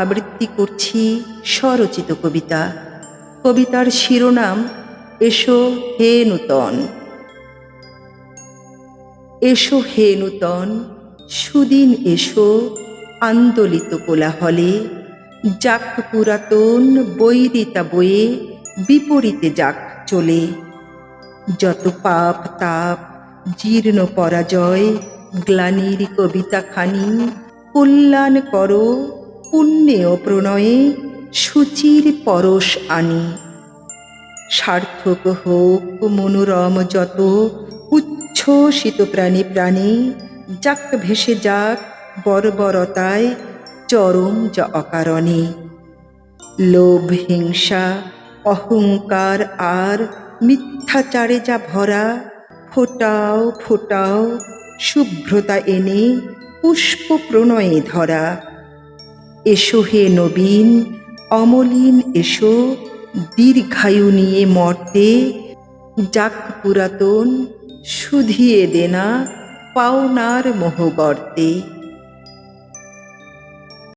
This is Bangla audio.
আবৃত্তি করছি স্বরচিত কবিতা। কবিতার শিরোনাম, এসো হে নূতন। এসো হে নূতন, সুদিন এসো আন্দোলিত কোলাহলে। যাক পুরাতন বৈরিতা বয়ে বিপরীতে যাক চলে। যত পাপ তাপ, জীর্ণ পরাজয়, গ্লানির কবিতা খানি কল্যাণ করো। পুণ্যে প্রণয়ে সূচির পরশ আনি। সার্থক হোক মনোরম যত উচ্ছ্বসিত প্রাণী প্রাণী, যাক ভেসে যাক বর্বরতায় চরম যা অকারণে। লোভ, হিংসা, অহংকার আর মিথ্যাচারে যা ভরা, ফোটাও ফোটাও, শুভ্রতা এনে পুষ্প প্রণয়ে ধরা। এসো হে নবীন, অমলিন এসো, দীর্ঘায়ু নিয়ে মর্তে, যাক পুরাতন শুধিয়ে দেনা পাওনার মোহ গর্তে